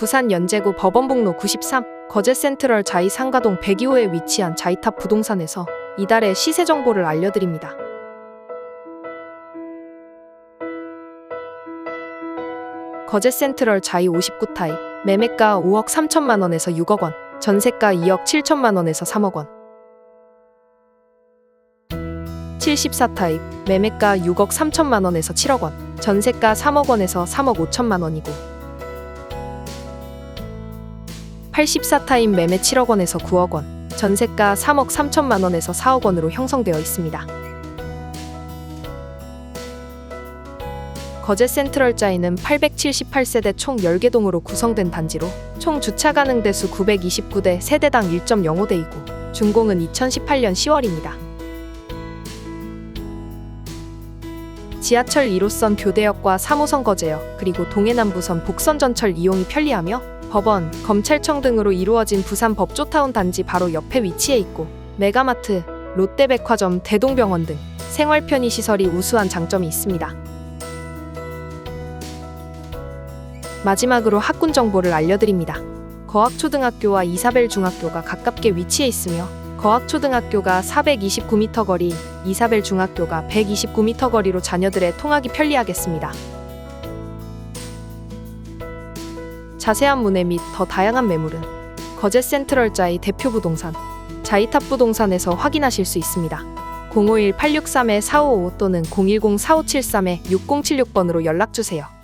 부산 연제구 법원북로 93 거제 센트럴 자이 상가동 102호에 위치한 자이탑 부동산에서 이달의 시세 정보를 알려드립니다. 거제 센트럴 자이 59타입 매매가 5억 3천만 원에서 6억 원, 전세가 2억 7천만 원에서 3억 원. 74타입 매매가 6억 3천만 원에서 7억 원, 전세가 3억 원에서 3억 5천만 원이고 84타입 매매 7억 원에서 9억 원, 전세가 3억 3천만 원에서 4억 원으로 형성되어 있습니다. 거제 센트럴자이는 878세대 총 10개 동으로 구성된 단지로 총 주차 가능 대수 929대 세대당 1.05대이고 준공은 2018년 10월입니다. 지하철 1호선 교대역과 3호선 거제역 그리고 동해남부선 복선전철 이용이 편리하며 법원, 검찰청 등으로 이루어진 부산 법조타운 단지 바로 옆에 위치해 있고 메가마트, 롯데백화점, 대동병원 등 생활 편의 시설이 우수한 장점이 있습니다. 마지막으로 학군 정보를 알려드립니다. 거학초등학교와 이사벨 중학교가 가깝게 위치해 있으며 거학초등학교가 429m 거리, 이사벨 중학교가 129m 거리로 자녀들의 통학이 편리하겠습니다. 자세한 문의 및 더 다양한 매물은 거제 센트럴 자이 대표 부동산 자이탑 부동산에서 확인하실 수 있습니다. 051-863-4555 또는 010-4573-6076번으로 연락 주세요.